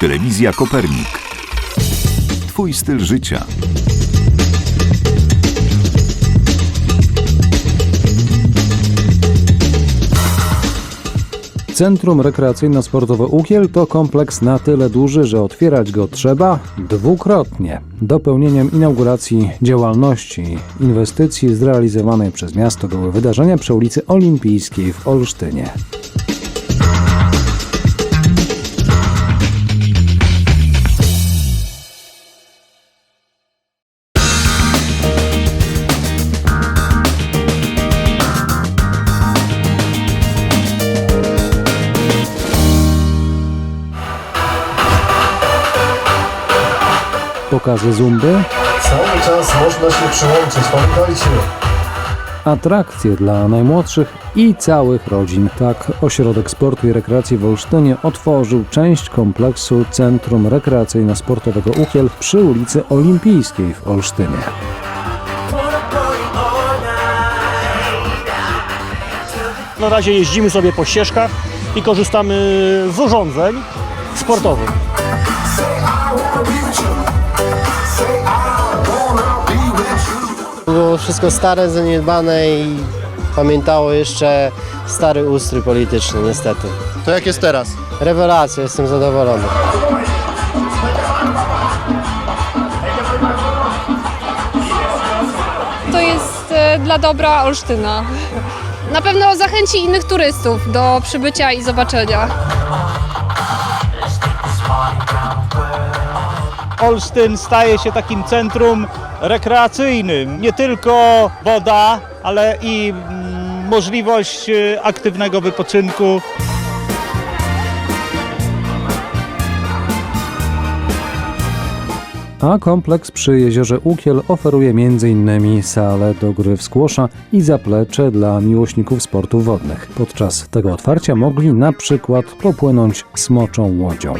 Telewizja Kopernik. Twój styl życia. Centrum Rekreacyjno-Sportowe Ukiel to kompleks na tyle duży, że otwierać go trzeba dwukrotnie. Dopełnieniem inauguracji działalności inwestycji zrealizowanej przez miasto były wydarzenia przy ulicy Olimpijskiej w Olsztynie. Pokazy zumby, Cały czas można się przyłączyć, pamiętajcie. atrakcje dla najmłodszych i całych rodzin. Tak Ośrodek Sportu i Rekreacji w Olsztynie otworzył część kompleksu Centrum Rekreacyjno-Sportowego Ukiel przy ulicy Olimpijskiej w Olsztynie. Na razie jeździmy sobie po ścieżkach i korzystamy z urządzeń sportowych. Było wszystko stare, zaniedbane i pamiętało jeszcze stary ustrój polityczny, niestety. To jak jest teraz? Rewelacja, jestem zadowolony. to jest e, dla dobra Olsztyna. Na pewno zachęci innych turystów do przybycia i zobaczenia. Olsztyn staje się takim centrum rekreacyjnym. Nie tylko woda, ale i mm, możliwość e, aktywnego wypoczynku. A kompleks przy jeziorze Ukiel oferuje m.in. salę do gry w skłosza i zaplecze dla miłośników sportów wodnych. Podczas tego otwarcia mogli na przykład popłynąć smoczą łodzią.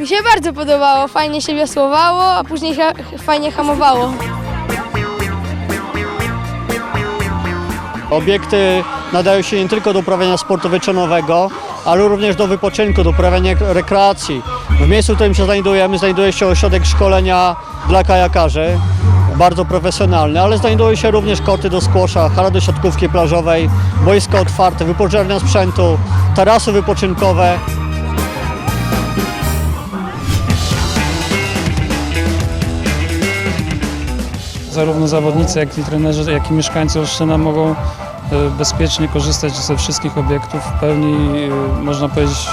Mi się bardzo podobało, fajnie się wiosłowało, a później ha- fajnie hamowało. Obiekty nadają się nie tylko do uprawiania sportu wyczynowego, ale również do wypoczynku, do uprawiania rekreacji. W miejscu, w którym się znajdujemy, znajduje się ośrodek szkolenia dla kajakarzy, bardzo profesjonalny, ale znajdują się również korty do skłosza, hala do siatkówki plażowej, boisko otwarte, wypożyczalnia sprzętu, tarasy wypoczynkowe. Zarówno zawodnicy, jak i trenerzy, jak i mieszkańcy Olsztyna mogą e, bezpiecznie korzystać ze wszystkich obiektów. W pełni, e, można powiedzieć,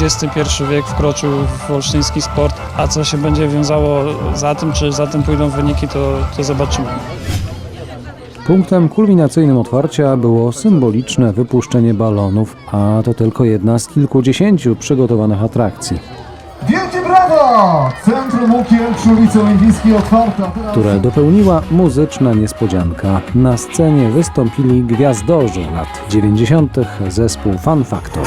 XXI wiek wkroczył w olsztyński sport, a co się będzie wiązało za tym, czy za tym pójdą wyniki, to, to zobaczymy. Punktem kulminacyjnym otwarcia było symboliczne wypuszczenie balonów, a to tylko jedna z kilkudziesięciu przygotowanych atrakcji, Centrum Ukiel przy ulicy Olimpijskiej otwarte. a teraz- które dopełniła muzyczna niespodzianka. Na scenie wystąpili gwiazdorzy lat 90. zespół Fun Factor.